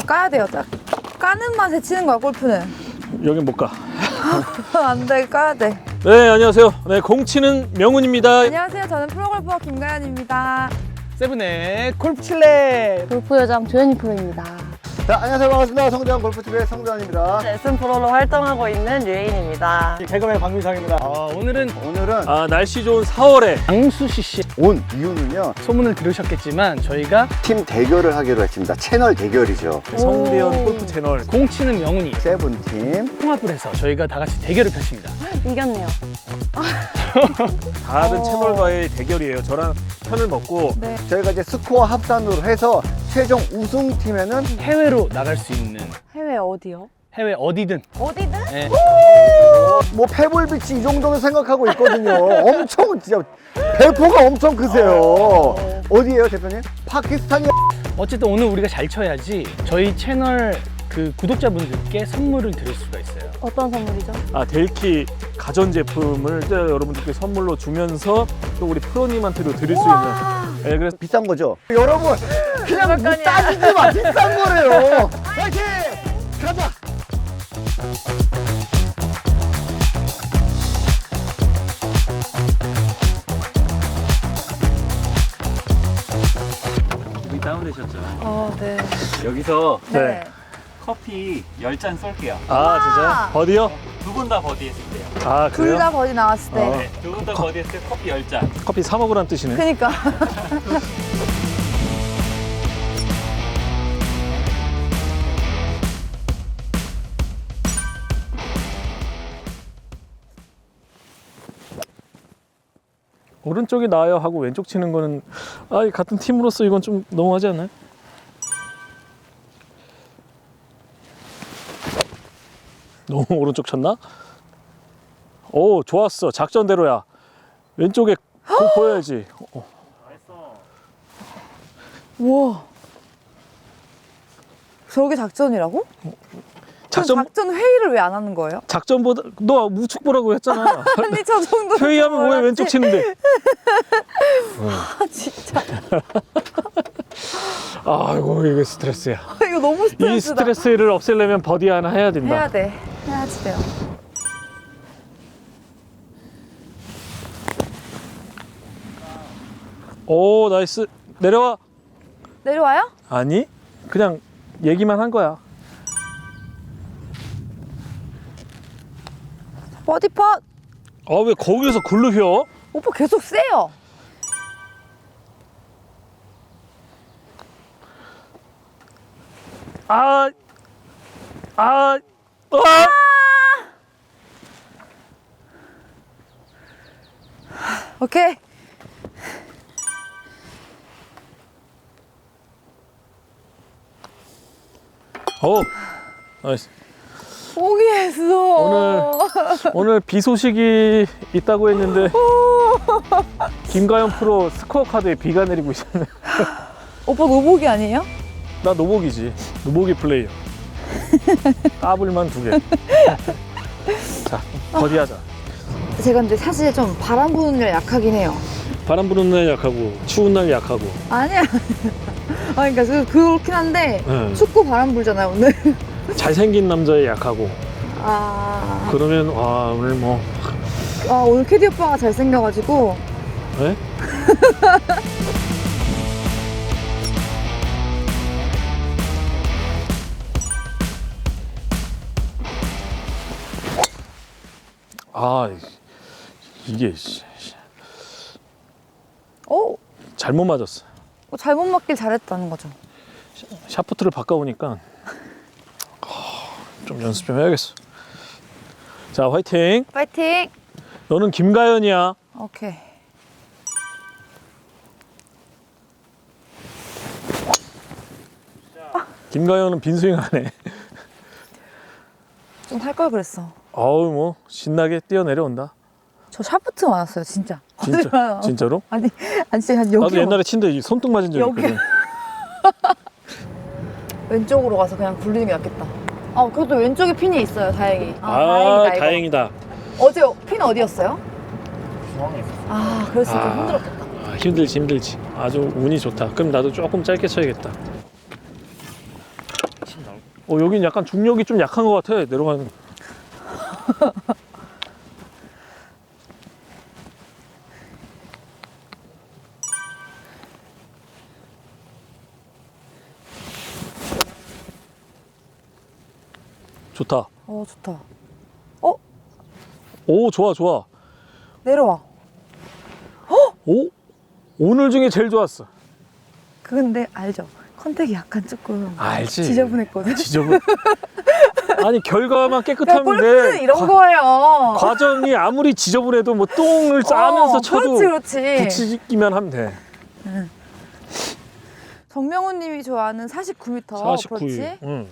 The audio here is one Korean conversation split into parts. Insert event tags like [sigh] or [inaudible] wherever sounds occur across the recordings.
다 까야 돼요. 딱 까는 맛에 치는 거야 골프는. 여긴 못 가. [laughs] 안 돼, 까야 돼. 네, 안녕하세요. 네, 공치는 명훈입니다. 안녕하세요. 저는 프로골퍼 김가연입니다. 세븐의 골프 칠레 골프 여장 조현희 프로입니다. 자, 안녕하세요. 반갑습니다. 성대한 골프TV의 성대한입니다. 레슨 프로로 활동하고 있는 유혜인입니다. 개그맨 박민상입니다. 아, 오늘은 오늘은 아, 날씨 좋은 4월에 강수시 씨 온 이유는요, 소문을 들으셨겠지만 저희가 팀 대결을 하기로 했습니다. 채널 대결이죠. 성대현 골프 채널 공 치는 명운이 세븐팀. 통합을 해서 저희가 다 같이 대결을 펼칩니다. 이겼네요. [laughs] 다른 채널과의 대결이에요. 저랑 편을 먹고 네. 저희가 이제 스코어 합산으로 해서 최종 우승팀에는 해외로 나갈 수 있는 해외 어디요? 해외 어디든 어디든? 예. 뭐 페블비치 이 정도는 생각하고 있거든요. [laughs] 엄청 진짜 배포가 엄청 크세요. 어디예요, 대표님? 파키스탄이 어쨌든 오늘 우리가 잘 쳐야지 저희 채널 그 구독자분들께 선물을 드릴 수가 있어요. 어떤 선물이죠? 아, 델키 가전 제품을 또 여러분들께 선물로 주면서 또 우리 프로님한테도 드릴 수 있는. 네, 그래서 비싼 거죠. 여러분, 그냥 뭐 따지지 마. 비싼 거래요. 파이팅! 가자! 우리 다운되셨죠? 어, 네. 여기서 네. 커피 10잔 쏠게요. 아, 진짜 버디요? 두 분 다 버디 했을 때요. 아, 둘 그래요? 다 버디 나왔을 때. 어. 네, 두 분 다 버디 했을 때 커피 10잔. 커피 사 먹으란 뜻이네. 그니까. 오른쪽이 나아요 하고 왼쪽 치는 거는 아, 이 같은 팀으로서 이건 좀 너무하지 않나요? 너무 [laughs] 오른쪽 쳤나? 오, 좋았어. 작전대로야. 왼쪽에 공 보여야지. 어, 우와. 저게 작전이라고? 작전... 작전 작전 회의를 왜 안 하는 거예요? 작전보다 너 우측 보라고 했잖아. [laughs] 아니, 저 정도. 회의하면 왜 왼쪽 치는데? [laughs] 아, 진짜. 아이고 이거 스트레스야. 이거 너무 스트레스다. 이 스트레스를 없애려면 버디 하나 해야 된다. 해야 돼. 해야지 돼요. 오 나이스 내려와. 내려와요? 아니 그냥 얘기만 한 거야. 버디 팟. 아 왜 거기서 글로 휘어? 오빠 계속 세요. 아, 아, 아, 오케이. 어, 나이스. 포기했어. 오늘 오늘 비 소식이 있다고 했는데 김가연 프로 스코어 카드에 비가 내리고 있었네. 오빠 노복이 아니에요? 나 노복이지. 노복이 플레이어. [laughs] 까불만 두 개. [laughs] 자, 버디하자. 제가 근데 사실 좀 바람 부는 일 약하긴 해요. 바람 부는 날 약하고 추운 날 약하고. 아니야. [laughs] 아, 그러니까 그, 그렇긴 한데 네. 춥고 바람 불잖아요 오늘. 잘생긴 남자에 약하고. 아, 그러면 와 오늘 뭐 아 오늘 캐디 오빠가 잘 생겨가지고 에? 아 이게 씨, 어 잘못 맞았어. 어, 잘못 맞길 잘했다는 거죠. 샤프트를 바꿔보니까 아, 좀 연습 좀 해야겠어. 자 화이팅. 파이팅. 너는 김가연이야. 오케이. 김가연은 빈스윙하네. 좀할 걸 그랬어. 어우 뭐 신나게 뛰어내려온다. 저 샤프트 맞았어요 진짜. 진짜. [laughs] 진짜로? 아니 아니 진짜 한 여기 나도 옛날에 친데 이 손등 맞은 적 여기. 있거든. [laughs] 왼쪽으로 가서 그냥 굴리는 게 낫겠다. 아 그래도 왼쪽에 핀이 있어요 다행히. 아, 아, 이거. 다행이다. 어제 핀 어디였어요? 아 그래서 좀 아. 힘들었겠다. 아, 힘들지 힘들지. 아주 운이 좋다. 그럼 나도 조금 짧게 쳐야겠다. 어 여긴 약간 중력이 좀 약한 것 같아 내려가는. [laughs] 좋다. 어 좋다. 오 좋아 좋아. 내려와. 오 오늘 중에 제일 좋았어. 그 근데 알죠? 컨택이 약간 조금 알지. 지저분했거든. 지저분. [laughs] 아니 결과만 깨끗하면 돼. 이런 과- 거예요. 과정이 아무리 지저분해도 뭐 똥을 싸면서 어, 쳐도 그렇지 그렇지. 붙이기만 하면 돼. 정명훈님이 좋아하는 49m. 49. 그렇지? 응.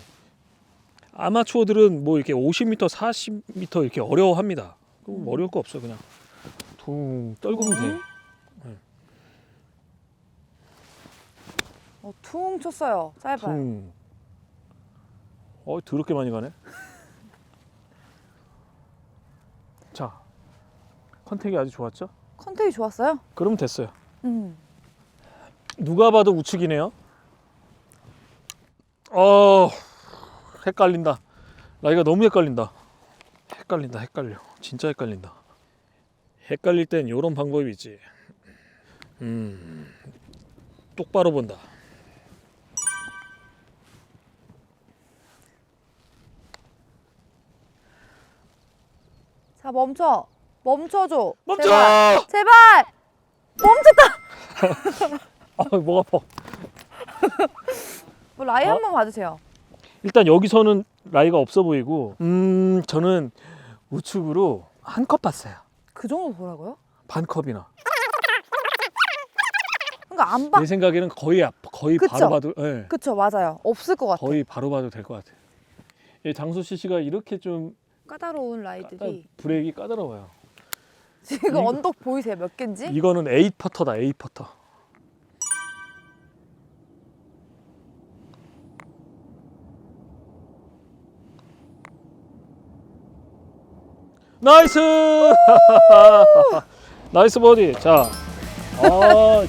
아마추어들은 뭐 이렇게 50m, 40m 이렇게 어려워합니다. 그럼 음. 어려울 거 없어 그냥 둥 떨구면 돼. 어, 퉁 쳤어요. 짧아요. 둥. 어 더럽게 많이 가네. 컨택이 아주 좋았죠? 컨택이 좋았어요. 그럼 됐어요. 음. 누가 봐도 우측이네요. 어, 헷갈린다. 나이가 너무 헷갈린다. 헷갈린다, 헷갈려. 진짜 헷갈린다. 헷갈릴 땐 이런 방법이 있지. 음, 똑바로 본다. 자 멈춰. 멈춰줘. 멈춰! 제발. 제발. 멈췄다. [laughs] 아, 목 아파. 뭐 라이 어? 한번 봐주세요. 일단 여기서는 라이가 없어 보이고, 음, 저는 우측으로 한 컵 봤어요. 그 정도 보라고요? 반 컵이나. 그러니까 안 봐. 내 생각에는 거의 앞- 거의 그쵸? 바로 봐도, 예. 그쵸 맞아요. 없을 것 같아. 거의 바로 봐도 될 것 같아. 이 장수 CC가 이렇게 좀 까다로운 까다, 라이들이 브레이크 까다로워요. 지금 이거- 언덕 보이세요? 몇 개인지? 이거는 8 퍼터다, 8 퍼터. 나이스! [laughs] 나이스 버디. 자, 아,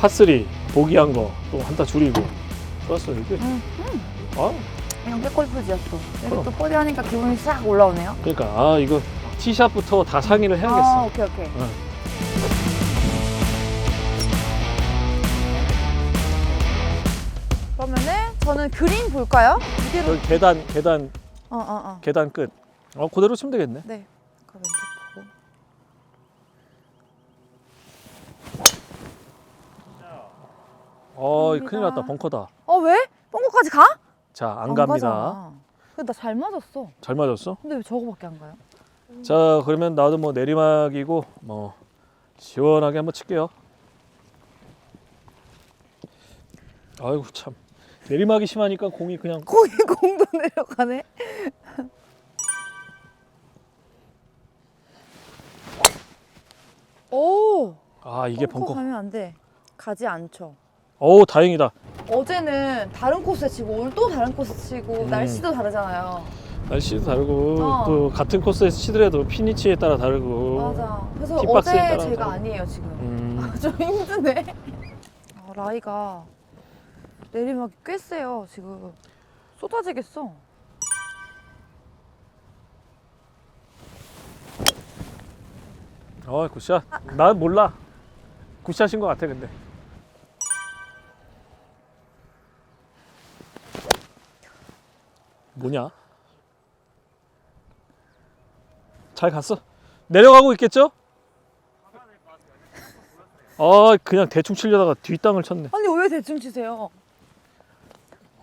파3 보기한 거 또 한타 줄이고 좋았어 이게. 아, 영계 골프지였어. 여기 그럼. 또 버디 하니까 기분이 싹 올라오네요. 그러니까 아 이거 티샷부터 다 상의를 아 해야겠어. 오케이 오케이. 응. 그러면은 저는 그린 볼까요? 이대로. 여기 계단 계단 어 어 어. 계단 끝. 어 그대로 치면 되겠네. 네. 그 왼쪽 보고. 어 갑니다. 큰일 났다 벙커다. 어 왜? 뻥고까지 가? 자 안 갑니다. 가잖아. 근데 나 잘 맞았어. 잘 맞았어? 근데 왜 저거밖에 안 가요? 자 그러면 나도 뭐 내리막이고 뭐 시원하게 한번 칠게요. 아이고 참 내리막이 심하니까 공이 그냥 거기 [laughs] 공도 내려가네. [laughs] 오. 아 이게 벙커 벙커. 가면 안 돼. 가지 않죠. 오 다행이다. 어제는 다른 코스에 치고 오늘 또 다른 코스 치고 음. 날씨도 다르잖아요. 날씨도 다르고 어. 또 같은 코스에서 치더라도 피니치에 따라 다르고. 맞아. 그래서 킥박스에 어제 따라 제가 다르고. 아니에요 지금. 음. [laughs] 좀 힘드네. 아, 라이가 내리막이 꽤 세요 지금. 쏟아지겠어. 어 굿샷. 난 몰라. 굿샷인 것 같아 근데. 뭐냐? 잘 갔어. 내려가고 있겠죠? 아 그냥 대충 치려다가 뒷땅을 쳤네. 아니 왜 대충 치세요?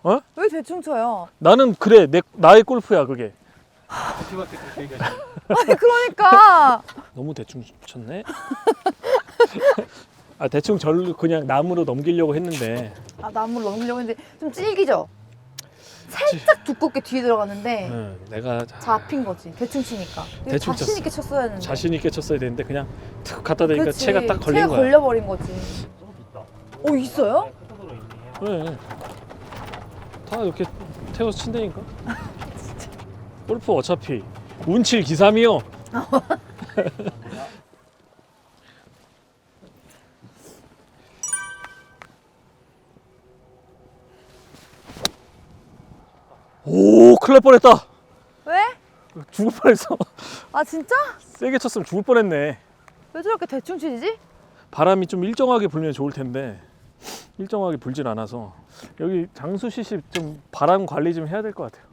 어? 왜 대충 쳐요? 나는 그래 내 나의 골프야 그게. [laughs] 아니 그러니까 너무 대충 쳤네. [laughs] 아 대충 절 그냥 나무로 넘기려고 했는데 아 나무를 넘기려고 했는데 좀 질기죠? 살짝 두껍게 뒤에 들어갔는데 응, 내가 잡힌 거지 대충 치니까 되게 대충 자신 쳤어. 있게 쳤어야 했는데 자신 있게 쳤어야 되는데 그냥 툭 갖다 대니까 그치. 채가 딱 걸린 채가 거야. 걸려버린 거지 어 있어요? 그래. 다 이렇게 태워서 친다니까. [laughs] 골프 어차피 운칠 기삼이요. [laughs] 오 큰일 날 뻔했다 왜? 죽을 뻔했어 아 진짜? 세게 쳤으면 죽을 뻔했네 왜 저렇게 대충 치지? 바람이 좀 일정하게 불면 좋을 텐데 일정하게 불질 않아서 여기 장수 씨씨 좀 바람 관리 좀 해야 될 것 같아요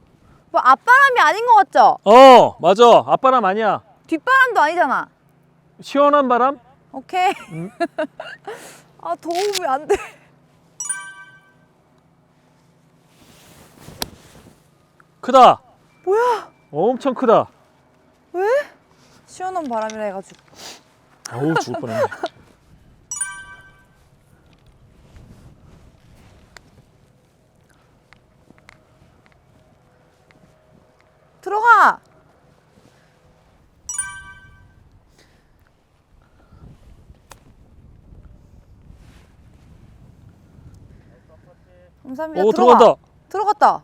뭐 앞바람이 아닌 것 같죠? 어 맞아 앞바람 아니야 뒷바람도 아니잖아. 시원한 바람 오케이. 음. [laughs] 아 도움이 안 돼. 크다 뭐야? 엄청 크다 왜? 시원한 바람이라 해가지고. 어우 죽을 뻔했네 [laughs] 들어가. 감사합니다. 오 들어가. 들어간다 들어갔다.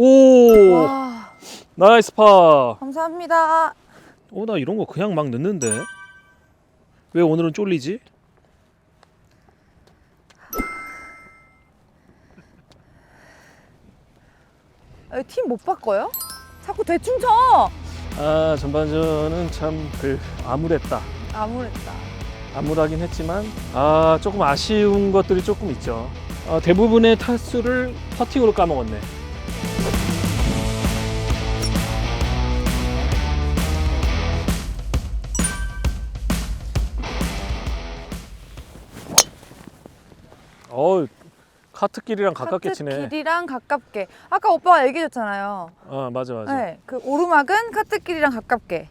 오 와, 나이스 파 감사합니다. 어, 나 이런 거 그냥 막 넣는데. 왜 오늘은 쫄리지? 팀 못 바꿔요? 자꾸 대충 쳐. 아, 전반전은 참 그 암울했다. 아무랬다. 암울하긴 했지만 아, 조금 아쉬운 것들이 조금 있죠. 아, 대부분의 타수를 퍼팅으로 까먹었네. 카트길이랑 가깝게 치네. 카트길이랑 가깝게. 아까 오빠가 얘기해줬잖아요. 아, 맞아 맞아. 네, 그 오르막은 카트길이랑 가깝게.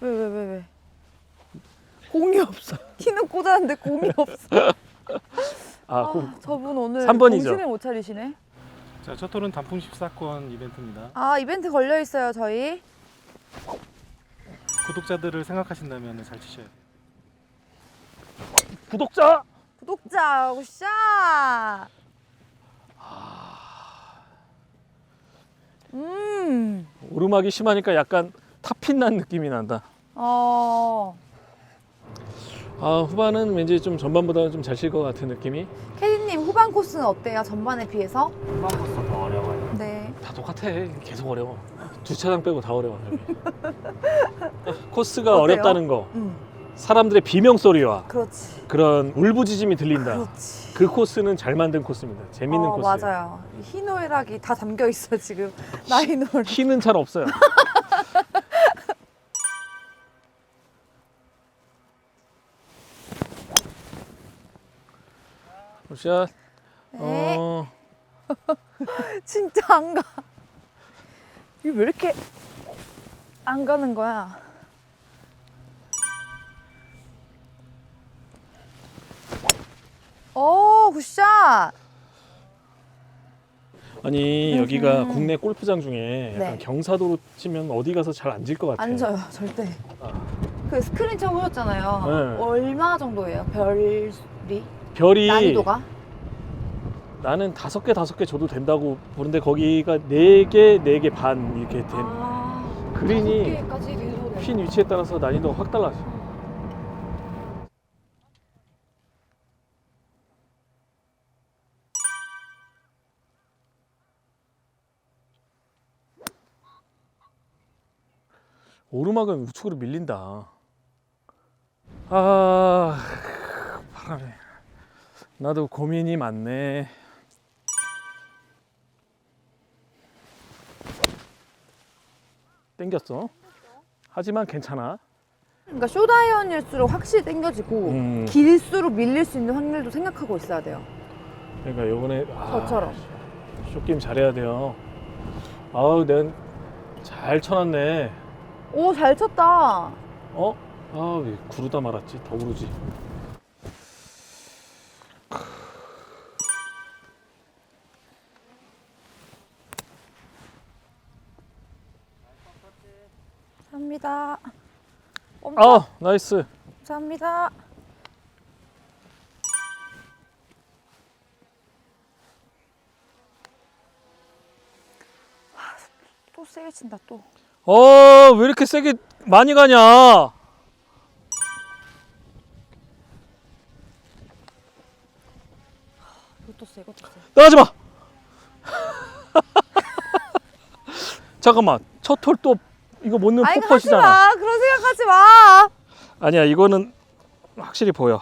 왜왜 왜 왜, 공이 없어. 키는 꽂았는데 공이 [laughs] 없어. 아, 그, 아, 저분 오늘 삼 번이죠. 정신을 못 차리시네. 자, 첫 톨은 단풍 14권 이벤트입니다. 아 이벤트 걸려 있어요 저희. 구독자들을 생각하신다면 잘 치셔야 돼요. 구독자 구독자 샷. 음. 오르막이 심하니까 약간 탑핀 난 느낌이 난다. 어. 아 후반은 왠지 좀 전반보다는 좀 잘 칠 것 같은 느낌이 캐디님 후반 코스는 어때요? 전반에 비해서? 후반 코스 더 어려워요. 네. 다 똑같아 계속 어려워 주차장 빼고 다 어려워 여기. [laughs] 코스가 어때요? 어렵다는 거 음. 사람들의 비명 소리와 그렇지. 그런 울부짖음이 들린다 그렇지. 그 코스는 잘 만든 코스입니다 재밌는 어, 코스예요 맞아요. 희노애락이 다 담겨 있어 지금 [laughs] 나이노를. 키는 잘 없어요 [laughs] 샷 네. 어, [laughs] 진짜 안 가. 이거 왜 이렇게 안 가는 거야? 오 굿샷. 아니 여기가 국내 골프장 중에 약간 네. 경사도로 치면 어디 가서 잘안질것 같아 안 져요 절대. 아. 그 스크린 쳐보셨잖아요. 네. 얼마 정도예요? 별이 별이 난이도가? 나는 다섯 개 다섯 개 줘도 된다고 보는데 거기가 네 개 네 개 반 이렇게 된 아, 그린이 다섯 개까지 돼도 핀 위치에 따라서 난이도가 확 달라져. 오르막은 우측으로 밀린다. 아, 바람에. 나도 고민이 많네. 땡겼어. 하지만 괜찮아. 그러니까 쇼다이언일수록 확실히 당겨지고 음. 길수록 밀릴 수 있는 확률도 생각하고 있어야 돼요. 그러니까 요번에 아, 저처럼. 쇼게임 잘해야 돼요. 아우, 난 잘 쳐놨네. 오 잘 쳤다. 어? 아, 왜 구르다 말았지? 더 구르지. 감사합니다. 아, 나이스. 감사합니다. 하, 또 세게 친다 또. 어, 왜 이렇게 세게 많이 가냐? 이것도 세, 이것도 세. 나가지 마. [laughs] 잠깐만. 첫 톨 또 이거 못 하지 포퍼시잖아. 마. 그런 생각하지 마. 아니야, 이거는 확실히 보여.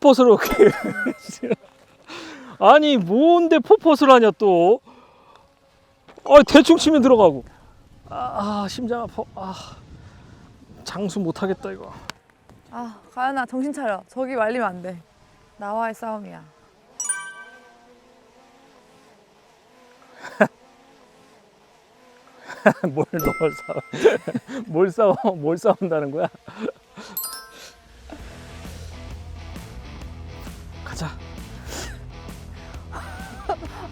이렇게. [laughs] 아니 뭔데 포퍼스를 하냐 또? 아 대충 치면 들어가고. 아, 아 심장 아파. 아 장수 못하겠다 이거. 아, 가연아, 정신 차려. 저기 말리면 안 돼. 나와의 싸움이야. [laughs] 뭘널 싸워 [laughs] 뭘 싸워 뭘 싸운다는 거야 가자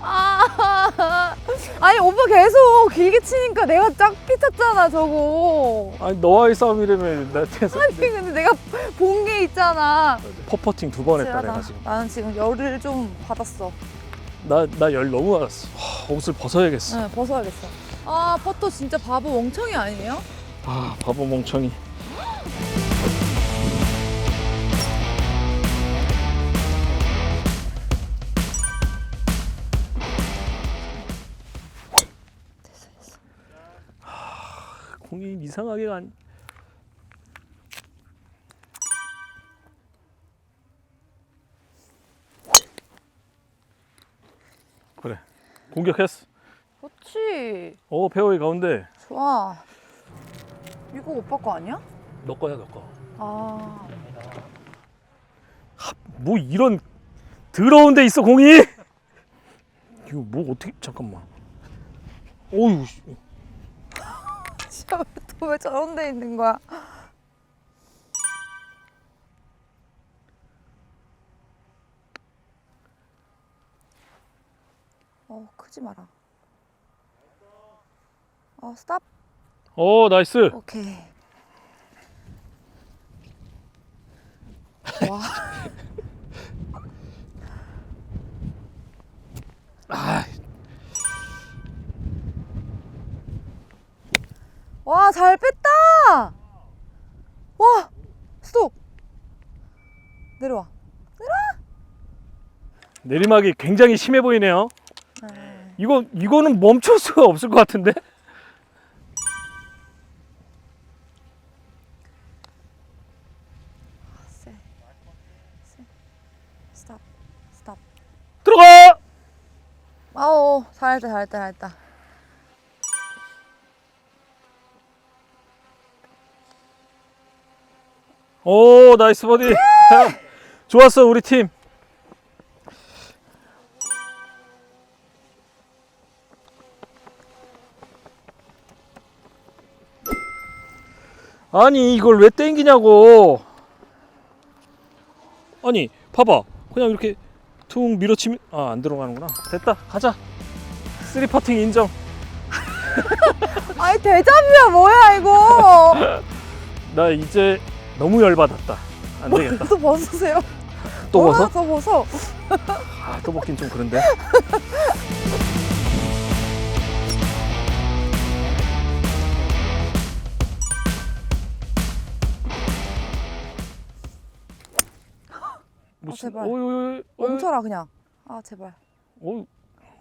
아, 아니 오빠 계속 길게 치니까 내가 짝 삐쳤잖아 저거. 아니 너와의 싸움이라면 나한테서 아니 근데 내가 본 게 있잖아. 퍼퍼팅 두 번 했다 내가 나, 지금 나는 지금 열을 좀 받았어. 나나 열 너무 받았어 하, 옷을 벗어야겠어 응, 벗어야겠어. 아, 퍼터 진짜 바보 멍청이 아니에요? 아 바보 멍청이 공이 이상하게 간 그래 공격했어 그렇지. 오 페어웨이 가운데 좋아. 이거 오빠 거 아니야? 너 거야 너 거. 아, 뭐 이런 더러운 데 있어 공이? 이거 뭐 어떻게 잠깐만. 어유 또왜 저런 데 있는 거야? 어, 크지 마라. 어, 스탑. 오 나이스. 오케이. [laughs] 와. 와, 잘 뺐다! 와! 스톱! 내려와. 내리막이 굉장히 심해 보이네요. 네. 이거 이거는 멈출 수가 없을 것 같은데? 세. 세. 스탑. 스탑. 들어가. 아오, 잘했다, 잘했다, 잘했다. 오 나이스 버디. [laughs] 좋았어 우리 팀. 아니 이걸 왜 땡기냐고. 아니 봐봐 그냥 이렇게 퉁 밀어치면 아 안 들어가는구나. 됐다 가자. 쓰리 퍼팅 인정. [laughs] 아니, 대잡이야, 뭐야, 이거! [laughs] 나 이제 너무 열받았다. 안 되겠다. 또 벗으세요. 또 벗어? 또 벗어. 아, 또 벗긴 좀 그런데. 아, 제발. 오유, 멈춰라, 그냥. 아, 제발. 오,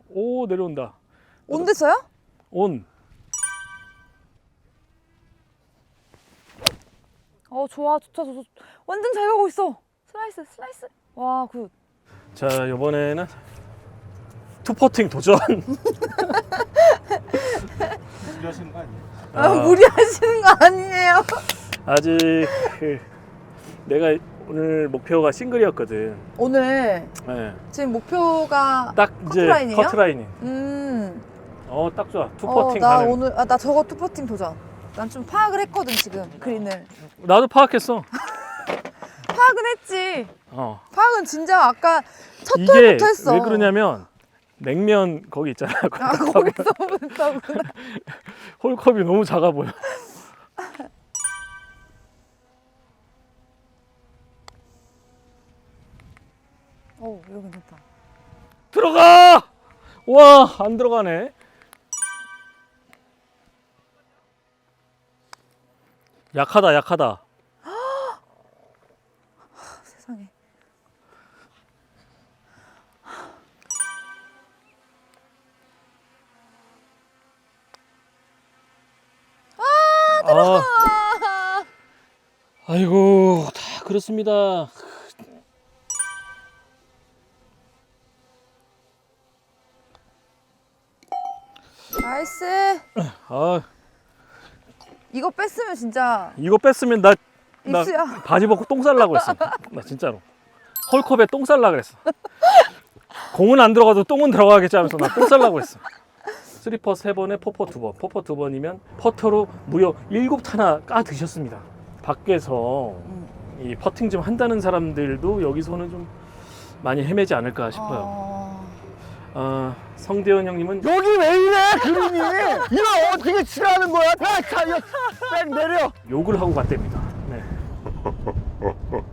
오 내려온다. 온댔어요? 온. 어, 좋아, 좋다, 좋다. 완전 잘 가고 있어. 슬라이스, 슬라이스. 와, 굿. 자 이번에는 투퍼팅 도전. 무리하시는 거 아니에요? 아, 아, 무리하시는 거 아니에요? 아직 그, 내가 오늘 목표가 싱글이었거든. 오늘 네. 지금 목표가 딱 이제 커트라인이에요? 커트라인이. 음. 어 딱 좋아. 어, 투퍼팅 나 가는. 오늘 아, 나 저거 투퍼팅 도전. 난 좀 파악을 했거든 지금 그린을. 나도 파악했어. [laughs] 파악은 했지. 어. 파악은 진짜 아까 첫 이게 톨부터 했어. 왜 그러냐면 냉면 거기 있잖아. 아 [laughs] 거기서 부터. 홀컵이 [laughs] 너무 작아 보여. 어 이거 괜찮다. 들어가! 와, 안 들어가네. 약하다 약하다. 세상에. 아, 아이고 다 그렇습니다. 나이스. 아 이거 뺐으면 진짜 이거 뺐으면 나, 나 입수야. 바지 벗고 똥 살라고 했어. [laughs] 나 진짜로 헐컵에 똥 살라 그랬어. 공은 안 들어가도 똥은 들어가겠지 하면서 나 똥 살라고 했어. 쓰리퍼 세 번에 포퍼 두 번, 포퍼 두 번이면 퍼터로 무려 일곱 타나 까 드셨습니다. 밖에서 이 퍼팅 좀 한다는 사람들도 여기서는 좀 많이 헤매지 않을까 싶어요. 어... 아, 성대현 형님은 여기 왜 이래 그림이 이거 어떻게 치라는 거야 야자 이거 백 내려 욕을 하고 갔답니다. 네. [laughs]